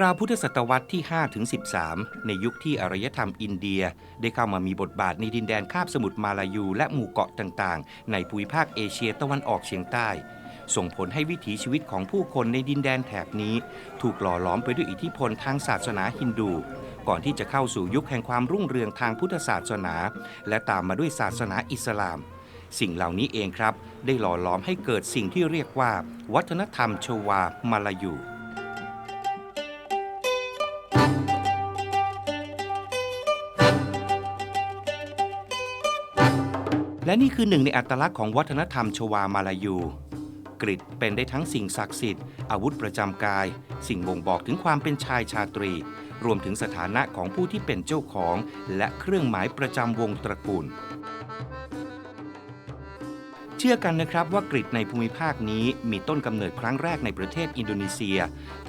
ราวพุทธศตวรรษที่ 5 ถึง 13 ในยุคที่อารยธรรมอินเดีย ได้เข้ามามีบทบาทในดินแดนคาบสมุทรมาลายูและหมู่เกาะต่างๆ ในภูมิภาคเอเชียตะวันออกเฉียงใต้ ส่งผลให้วิถีชีวิตของผู้คนในดินแดนแถบนี้ ถูกหล่อหลอมไปด้วยอิทธิพลทางศาสนาฮินดู ก่อนที่จะเข้าสู่ยุคแห่งความรุ่งเรืองทางพุทธศาสนา และตามมาด้วยศาสนาอิสลาม สิ่งเหล่านี้เองครับ ได้หล่อหลอมให้เกิดสิ่งที่เรียกว่า วัฒนธรรมชวามาลายู และนี่คือหนึ่งในอัตลักษณ์ของวัฒนธรรมชวามาลายู กริดเป็นได้ทั้งสิ่งศักดิ์สิทธิ์ อาวุธประจำกาย สิ่งบ่งบอกถึงความเป็นชายชาตรี รวมถึงสถานะของผู้ที่เป็นเจ้าของ และเครื่องหมายประจำวงตระกูล ชื่อกันนะครับว่ากริดในภูมิภาคนี้มีต้นกำเนิดครั้งแรกในประเทศอินโดนีเซีย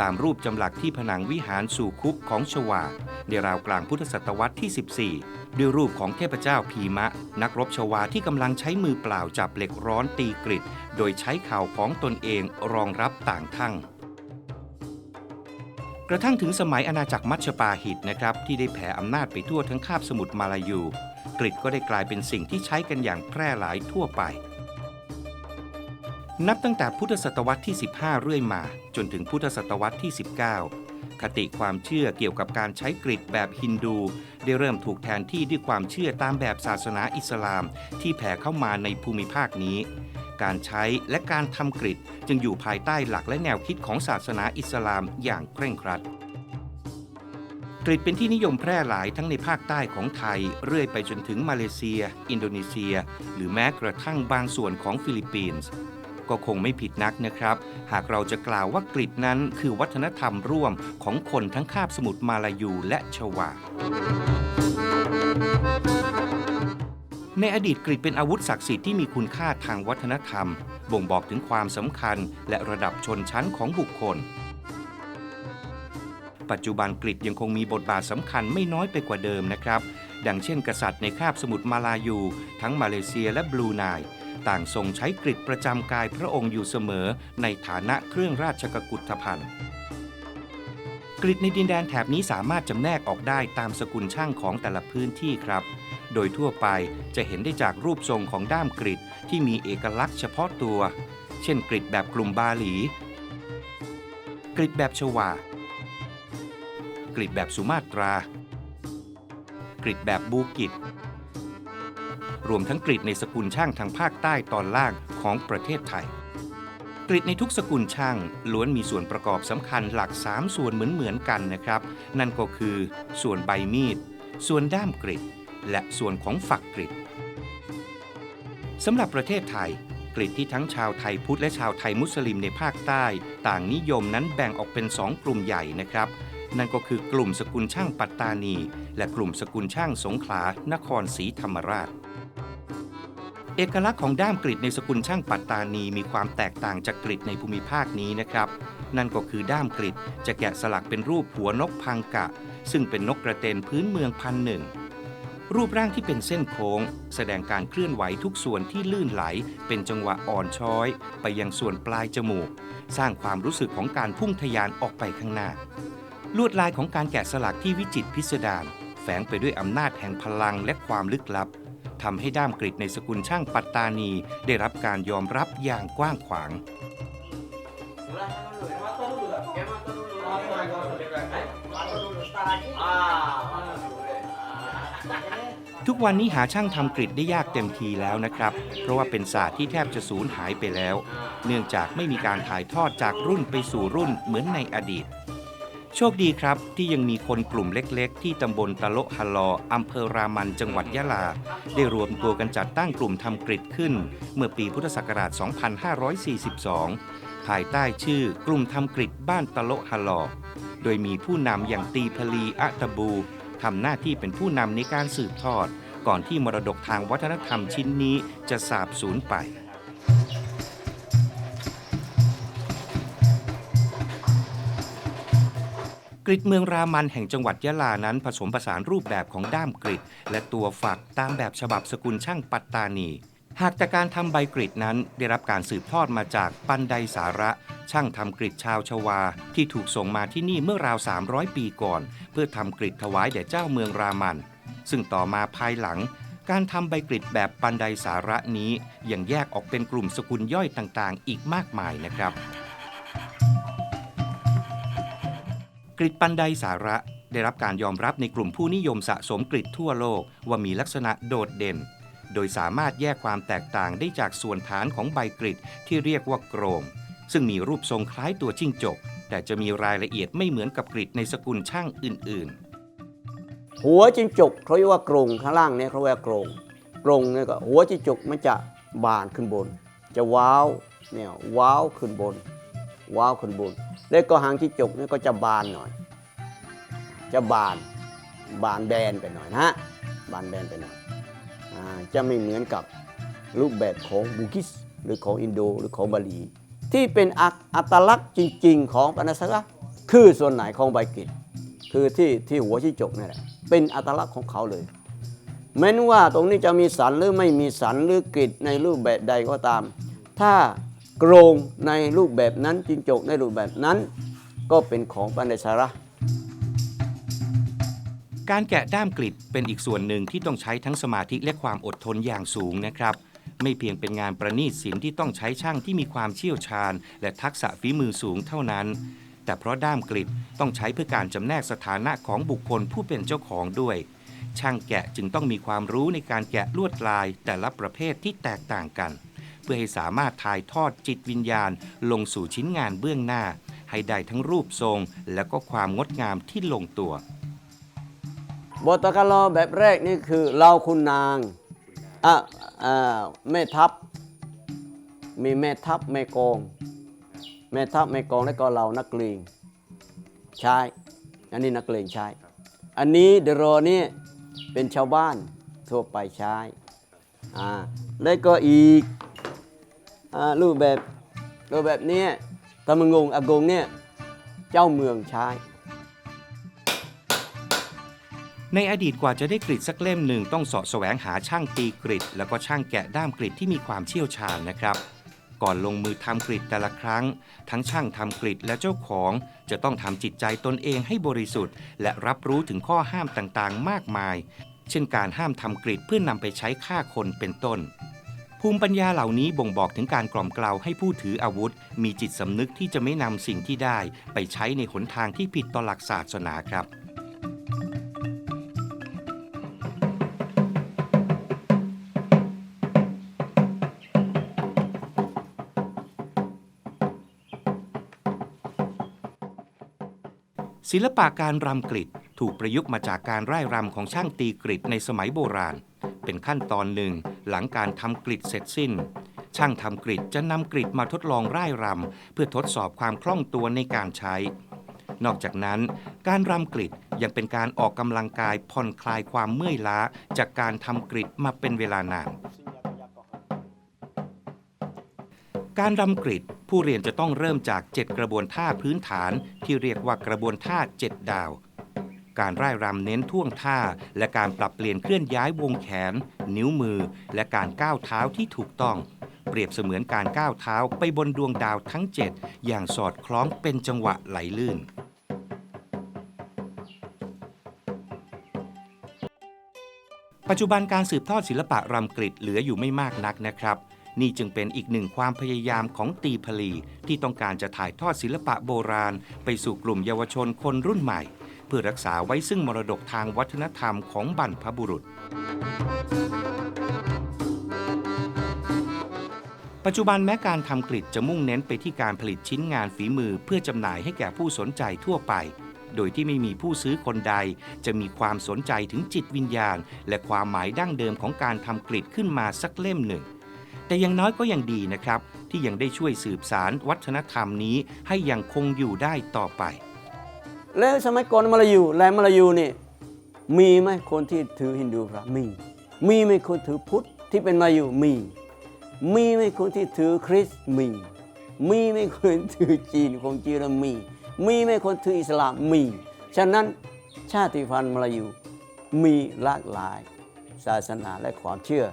ตามรูปจำหลักที่ผนังวิหารสู่คุกของชวา ในราวกลางพุทธศตวรรษที่ 14 ด้วยรูปของเทพเจ้าพีมะ นักรบชวาที่กำลังใช้มือเปล่าจับเหล็กร้อนตีกริดโดยใช้เข่าของตนเองรองรับต่างทั้งกระทั่งถึงสมัยอาณาจักรมัชปาหิตนะครับที่ได้แผ่อำนาจไปทั่วทั้งคาบสมุทรมาลายูกริดก็ได้กลายเป็นสิ่งที่ใช้กันอย่างแพร่หลายทั่วไป นับตั้งแต่พุทธศตวรรษที่ 15 เรื่อยมา จนถึงพุทธศตวรรษที่ 19 คติความเชื่อเกี่ยวกับการใช้กริดแบบฮินดู ได้เริ่มถูกแทนที่ด้วยความเชื่อตามแบบศาสนาอิสลาม ที่แผ่เข้ามาในภูมิภาคนี้ การใช้และการทำกริดจึงอยู่ภายใต้หลักและแนวคิดของศาสนาอิสลามอย่างเคร่งครัดกริดเป็นที่นิยมแพร่หลายทั้งในภาคใต้ของไทย เรื่อยไปจนถึงมาเลเซีย อินโดนีเซีย หรือแม้กระทั่งบางส่วนของฟิลิปปินส์ ก็คงไม่ผิดนักนะครับ หากเราจะกล่าวว่ากริดนั้นคือวัฒนธรรมร่วมของคนทั้งคาบสมุทรมาลายูและชวา ในอดีตกริดเป็นอาวุธศักดิ์สิทธิ์ที่มีคุณค่าทางวัฒนธรรม บ่งบอกถึงความสำคัญและระดับชนชั้นของบุคคลปัจจุบันกริดยังคงมีบทบาทสำคัญไม่น้อยไปกว่าเดิมนะครับ ดังเช่นกษัตริย์ในคาบสมุทรมาลายู ทั้งมาเลเซียและบลูไน ต่างทรงใช้กริดประจำกายพระองค์อยู่เสมอในฐานะเครื่องราชกกุฏภัณฑ์กริดในดินแดนแถบนี้สามารถจำแนกออกได้ตามสกุลช่างของแต่ละพื้นที่ครับ โดยทั่วไปจะเห็นได้จากรูปทรงของด้ามกริดที่มีเอกลักษณ์เฉพาะตัว เช่นกริดแบบกลุ่มบาหลี กริดแบบชวา กริดแบบสุมาตรา กริดแบบบูกิด รวมทั้งกริดในสกุลช่างทางภาคใต้ตอนล่างของประเทศไทย กริดในทุกสกุลช่างล้วนมีส่วนประกอบสำคัญหลัก 3 ส่วนเหมือนๆกันนะครับ นั่นก็คือส่วนใบมีด ส่วนด้ามกริดและส่วนของฝักกริดสำหรับประเทศไทยกริดที่ทั้งชาวไทยพุทธและชาวไทยมุสลิมในภาคใต้ ต่างนิยมนั้นแบ่งออกเป็นสองกลุ่มใหญ่นะครับ นั่นก็คือกลุ่มสกุลช่างปัตตานี และกลุ่มสกุลช่างสงขลานครศรีธรรมราช เอกลักษณ์ของด้ามกริดในสกุลช่างปัตตานีมีความแตกต่างจากกริดในภูมิภาคนี้นะครับ นั่นก็คือด้ามกริดจะแกะสลักเป็นรูปหัวนกพังกะ ซึ่งเป็นนกกระเตนพื้นเมืองพันหนึ่งรูปร่างที่เป็นเส้นโค้ง แสดงการเคลื่อนไหวทุกส่วนที่ลื่นไหล เป็นจังหวะอ่อนช้อย ไปยังส่วนปลายจมูก สร้างความรู้สึกของการพุ่งทะยานออกไปข้างหน้า ลวดลายของการแกะสลักที่วิจิตรพิสดารแฝงไปด้วยอำนาจแห่งพลังและความลึกลับ ทำให้ด้ามกริดในสกุลช่างปัตตานี ได้รับการยอมรับอย่างกว้างขวาง ทุกวันนี้หาช่างทำกริดได้ยากเต็มทีแล้วนะครับ เพราะว่าเป็นศาสตร์ที่แทบจะสูญหายไปแล้ว เนื่องจากไม่มีการถ่ายทอดจากรุ่นไปสู่รุ่นเหมือนในอดีต โชคดีครับที่ยังมีคนกลุ่มเล็กๆ ที่ตำบลตะโลฮัลลออำเภอรามันจังหวัดยะลา ได้รวมตัวกันจัดตั้งกลุ่มทำกริดขึ้น เมื่อปีพุทธศักราช 2542 ภายใต้ชื่อกลุ่มทำกริดบ้านตะโลฮัลลอ โดยมีผู้นำอย่างตีพลีอะตะบูทำหน้าที่เป็นผู้นำในการสืบทอด ก่อนที่มรดกทางวัฒนธรรมชิ้นนี้จะสาบสูญไป กริดเมืองรามันแห่งจังหวัดยะลานั้นผสมผสานรูปแบบของด้ามกริดและตัวฝักตามแบบฉบับสกุลช่างปัตตานี หากแต่การทำใบกริดนั้นได้รับการสืบทอดมาจากปันไดสาระ ช่างทำกริดชาวชวา ที่ถูกส่งมาที่นี่เมื่อราว 300 ปีก่อน เพื่อทำกริดถวายแด่เจ้าเมืองรามัน ซึ่งต่อมาภายหลัง การทำใบกริดแบบปันไดสาระนี้ยังแยกออกเป็นกลุ่มสกุลย่อยต่างๆ อีกมากมายนะครับ ริดปันไดสาระ ได้รับการยอมรับในกลุ่มผู้นิยมสะสมกริดทั่วโลกว่ามีลักษณะโดดเด่น โดยสามารถแยกความแตกต่างได้จากส่วนฐานของใบกริดที่เรียกว่าโกรงซึ่งมีรูปทรงคล้ายตัวจิ้งจก แต่จะมีรายละเอียดไม่เหมือนกับกริดในสกุลช่างอื่นๆ หัวจิ้งจกเขาเรียกว่ากรงข้างล่างเนี่ยเขาเรียกว่ากรงกรงเนี่ยก็หัวจิ้งจกมันจะบานขึ้นบน จะว้าวเนี่ยว้าวขึ้นบน ว้าวขึ้นบน แล้วก็หางจิ้งจกนี่ก็จะบานหน่อย จะบานบานแบนไปหน่อยนะฮะบานแบนไปหน่อยอจะไม่เหมือนกับรูปแบบของบูกิสหรือของอินโดหรือของบาหลีที่เป็นอัตลักษณ์จริง ๆ ของปานาสกะคือส่วนไหนของใบกริดคือที่ที่หัวชี้จกนี่แหละเป็นอัตลักษณ์ของเขาเลยแม้นว่าตรงนี้จะมีสันหรือไม่มีสันหรือกริดในรูปแบบใดก็ตาม ถ้า กรงในรูปแบบนั้นจิงจกในรูปแบบนั้น ก็เป็นของปันเดชาระ การแกะด้ามกริดเป็นอีกส่วนหนึ่งที่ต้องใช้ทั้งสมาธิและความอดทนอย่างสูงนะครับ ไม่เพียงเป็นงานประณีตศิลป์ที่ต้องใช้ช่างที่มีความเชี่ยวชาญ และทักษะฝีมือสูงเท่านั้น แต่เพราะด้ามกริดต้องใช้เพื่อการจำแนกสถานะของบุคคลผู้เป็นเจ้าของด้วย ช่างแกะจึงต้องมีความรู้ในการแกะลวดลายแต่ละประเภทที่แตกต่างกัน เพื่อให้สามารถถ่ายทอดจิตวิญญาณ ลงสู่ชิ้นงานเบื้องหน้า ให้ได้ทั้งรูปทรง และก็ความงดงามที่ลงตัว บทกาลอแบบแรกนี่คือเราคุณนางอะอ่าแม่ทัพ มีแม่ทัพแม่กอง แม่ทัพแม่กองและก็เรานักเลงใช้อันนี้นักเลงใช้อันนี้เดโรนี่เป็นชาวบ้านทั่วไปใช้อ่าและก็อีก อ่ารูปแบบรูปแบบเนี้ยตะมงงอากงเนี่ยเจ้าเมืองใช้ในอดีตกว่าจะได้กริดสักเล่มหนึ่งต้องเสาะแสวงหาช่างตีกริดแล้วก็ช่างแกะด้ามกริดที่มีความเชี่ยวชาญนะครับ ก่อนลงมือทำกริดแต่ละครั้ง ทั้งช่างทำกริดและเจ้าของ จะต้องทำจิตใจตนเองให้บริสุทธิ์ และรับรู้ถึงข้อห้ามต่างๆ มากมาย เช่นการห้ามทำกริดเพื่อนำไปใช้ฆ่าคนเป็นต้น ภูมิปัญญาเหล่านี้บ่งบอกถึงการกล่อมกล่าวให้ผู้ถืออาวุธ มีจิตสำนึกที่จะไม่นำสิ่งที่ได้ ไปใช้ในหนทางที่ผิดต่อหลักศาสนาครับศิลปะการรำกริดถูกประยุกต์มาจากการร่ายรำของช่างตีกริดในสมัยโบราณ เป็นขั้นตอนหนึ่ง หลังการทำกริดเสร็จสิ้น ช่างทำกริดจะนำกริดมาทดลองร่ายรำเพื่อทดสอบความคล่องตัวในการใช้ นอกจากนั้น การรำกริดยังเป็นการออกกำลังกายผ่อนคลายความเมื่อยล้า จากการทำกริดมาเป็นเวลานานการรำกริดผู้เรียนจะต้องเริ่มจาก 7 กระบวนท่าพื้นฐานที่เรียกว่ากระบวนท่า 7 ดาว การร่ายรำเน้นท่วงท่า และการปรับเปลี่ยนเคลื่อนย้ายวงแขน นิ้วมือ และการก้าวเท้าที่ถูกต้อง เปรียบเสมือนการก้าวเท้าไปบนดวงดาวทั้ง 7 อย่างสอดคล้องเป็นจังหวะไหลลื่นปัจจุบันการสืบทอดศิลปะรำกริดเหลืออยู่ไม่มากนักนะครับ นี่จึงเป็นอีกหนึ่งความพยายามของตีพลีที่ต้องการจะถ่ายทอดศิลปะโบราณ ไปสู่กลุ่มเยาวชนคนรุ่นใหม่ พื่อรักษาไว้ซึ่งมรดกทางวัฒนธรรมของบรรพบุรุษ ปัจจุบันแม้การทำกริดจะมุ่งเน้นไปที่การผลิตชิ้นงานฝีมือเพื่อจำหน่ายให้แก่ผู้สนใจทั่วไป โดยที่ไม่มีผู้ซื้อคนใด จะมีความสนใจถึงจิตวิญญาณ และความหมายดั้งเดิมของการทำกริดขึ้นมาสักเล่มหนึ่ง แต่ย่างน้อยก็ยังดีนะครับ ที่ยังได้ช่วยสืบสารวัฒนธรรมนี้ให้ยังคงอยู่ได้ต่อไป แล้วสมัยก่อนมาลายูแลมาลายูนี่มีไหมคนที่ถือฮินดูพระมี มีไหมคนถือพุทธที่เป็นมาลายูมี มีไหมคนที่ถือคริสต์มี มีไหมคนถือจีนของจีนมี มีไหมคนถืออิสลามมี ฉะนั้นชาติพันธุ์มาลายูมีหลากหลายศาสนาและความเชื่อ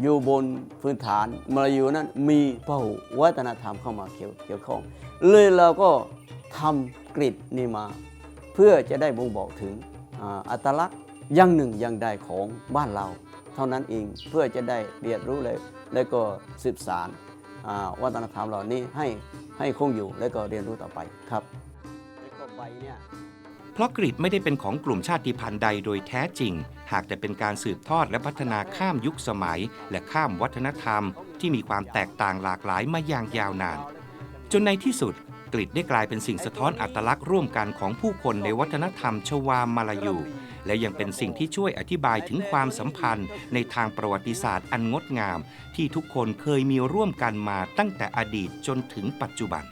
อยู่บนพื้นฐานมาลายูนั้นมีพหุวัฒนธรรมเข้ามาเกี่ยวเกี่ยวข้อง เลยเราก็ทำ กริดนี่มา เพื่อจะได้บ่งบอกถึงอัตลักษณ์อย่างหนึ่งอย่างใดของบ้านเรา เท่านั้นเองเพื่อจะได้เรียนรู้เลย และก็สืบสารวัฒนธรรมเหล่านี้ให้ให้คงอยู่และก็เรียนรู้ต่อไปครับเพราะกรีกไม่ได้เป็นของกลุ่มชาติพันธุ์ใดโดยแท้จริง หากแต่เป็นการสืบทอดและพัฒนาข้ามยุคสมัย และข้ามวัฒนธรรม ที่มีความแตกต่างหลากหลายมาอย่างยาวนาน จนในที่สุด กฤษได้กลายเป็นสิ่งสะท้อนอัตลักษณ์ร่วมกันของผู้คนในวัฒนธรรมชวามาลายู และยังเป็นสิ่งที่ช่วยอธิบายถึงความสัมพันธ์ในทางประวัติศาสตร์อันงดงาม ที่ทุกคนเคยมีร่วมกันมาตั้งแต่อดีตจนถึงปัจจุบัน